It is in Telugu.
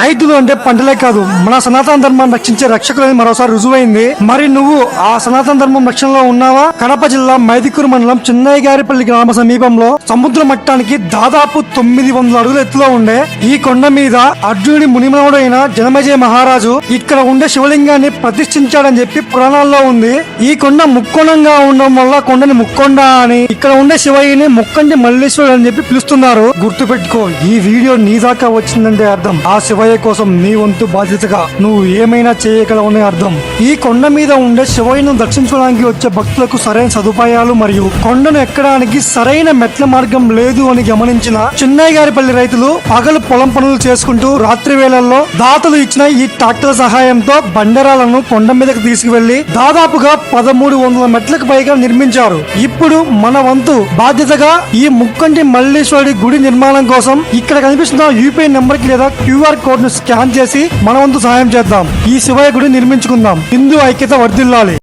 రైతులు అంటే పంటలే కాదు. మన సనాతన ధర్మాన్ని రక్షించే రక్షకులని మరోసారి రుజువైంది. మరి నువ్వు ఆ సనాతన ధర్మం రక్షణలో ఉన్నావా? కడప జిల్లా మైదికూరు మండలం చిన్నయ్య గారిపల్లి గ్రామ సమీపంలో సముద్ర మట్టానికి దాదాపు తొమ్మిది వందల అడుగుల ఎత్తులో ఉండే ఈ కొండ మీద అర్జునుడి మునిమనుడైన జనమజయ మహారాజు ఇక్కడ ఉండే శివలింగాన్ని ప్రతిష్ఠించాడని చెప్పి పురాణాల్లో ఉంది. ఈ కొండ ముక్కోణంగా ఉండడం వల్ల కొండని ముక్కొండ అని ఇక్కడ ఉండే శివయ్యని ముక్కండి మల్లేశ్వరుడు అని చెప్పి పిలుస్తున్నారు. గుర్తు పెట్టుకో ఈ వీడియో నీ దాకా వచ్చిందంటే అర్థం. ఆ శివయ్య కోసం నీ వంతు బాధ్యతగా నువ్వు ఏమైనా చేయగలవని అర్థం. ఈ కొండ మీద ఉండే శివయ్యను దర్శించడానికి వచ్చే భక్తులకు సరైన సదుపాయాలు మరియు కొండను ఎక్కడానికి సరైన మెట్ల మార్గం లేదు అని గమనించిన చిన్నయ్య గారిపల్లి రైతులు పగలు పొలం పనులు చేసుకుంటూ రాత్రి వేళల్లో దాతలు ఇచ్చిన ఈ ట్రాక్టర్ సహాయంతో బండరాలను కొండ మీదకి తీసుకువెళ్ళి దాదాపుగా పదమూడు వందల మెట్లకు పైగా నిర్మించారు. ఇప్పుడు మన వంతు బాధ్యతగా ఈ ముక్కంటి మల్లేశ్వరుడి గుడి నిర్మాణం కోసం ఇక్కడ కనిపిస్తున్న యూపీఐ నెంబర్కి లేదా క్యూఆర్ కోడ్ ను స్కాన్ చేసి మన వంతు సహాయం చేద్దాం. ఈ శివయ్య గుడి నిర్మించుకుందాం. హిందూ ఐక్యత వర్ధిల్లాలి.